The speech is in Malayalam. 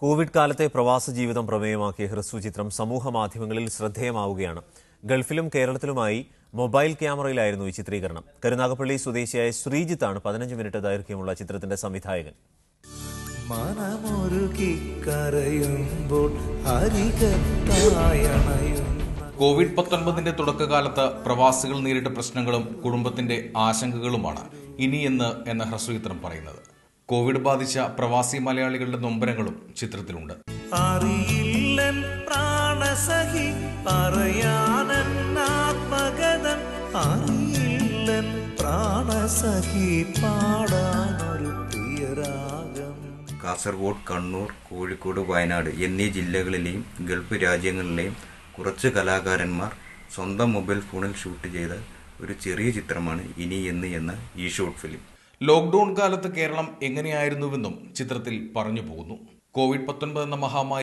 കോവിഡ് കാലത്തെ പ്രവാസ ജീവിതം പ്രമേയമാക്കിയ ഹ്രസ്വ ചിത്രം സമൂഹ മാധ്യമങ്ങളിൽ ശ്രദ്ധേയമാവുകയാണ്. ഗൾഫിലും കേരളത്തിലുമായി മൊബൈൽ ക്യാമറയിലായിരുന്നു ഈ ചിത്രീകരണം. കരുനാഗപ്പള്ളി സ്വദേശിയായ ശ്രീജിത്താണ് പതിനഞ്ച് മിനിറ്റ് ദൈർഘ്യമുള്ള ചിത്രത്തിന്റെ സംവിധായകൻ. കോവിഡ് പത്തൊൻപതിന്റെ തുടക്കകാലത്ത് പ്രവാസികൾ നേരിട്ട പ്രശ്നങ്ങളും കുടുംബത്തിന്റെ ആശങ്കകളുമാണ് ഇനിയെന്ന് എന്ന ഹ്രസ്വചിത്രം പറയുന്നത്. കോവിഡ് ബാധിച്ച പ്രവാസി മലയാളികളുടെ നൊമ്പരങ്ങളും ചിത്രത്തിലുണ്ട്. അറിയില്ലൻ പ്രാണസഖി പറയാനൻ ആത്മഗതം അറിയില്ലൻ പ്രാണസഖി പാടാനൊരു പ്രിയരാഗം. കാസർഗോഡ് കണ്ണൂർ കോഴിക്കോട് വയനാട് എന്നീ ജില്ലകളിലെയും ഗൾഫ് രാജ്യങ്ങളിലെയും കുറച്ച് കലാകാരന്മാർ സ്വന്തം മൊബൈൽ ഫോണിൽ ഷൂട്ട് ചെയ്ത ഒരു ചെറിയ ചിത്രമാണ് ഇനി എന്ന് എന്ന ഈ ഷോർട്ട് ഫിലിം. ലോക്ക്ഡൌൺ കാലത്ത് കേരളം എങ്ങനെയായിരുന്നുവെന്നും ചിത്രത്തിൽ പറഞ്ഞു പോകുന്നു. കോവിഡ് പത്തൊൻപത് എന്ന മഹാമാരി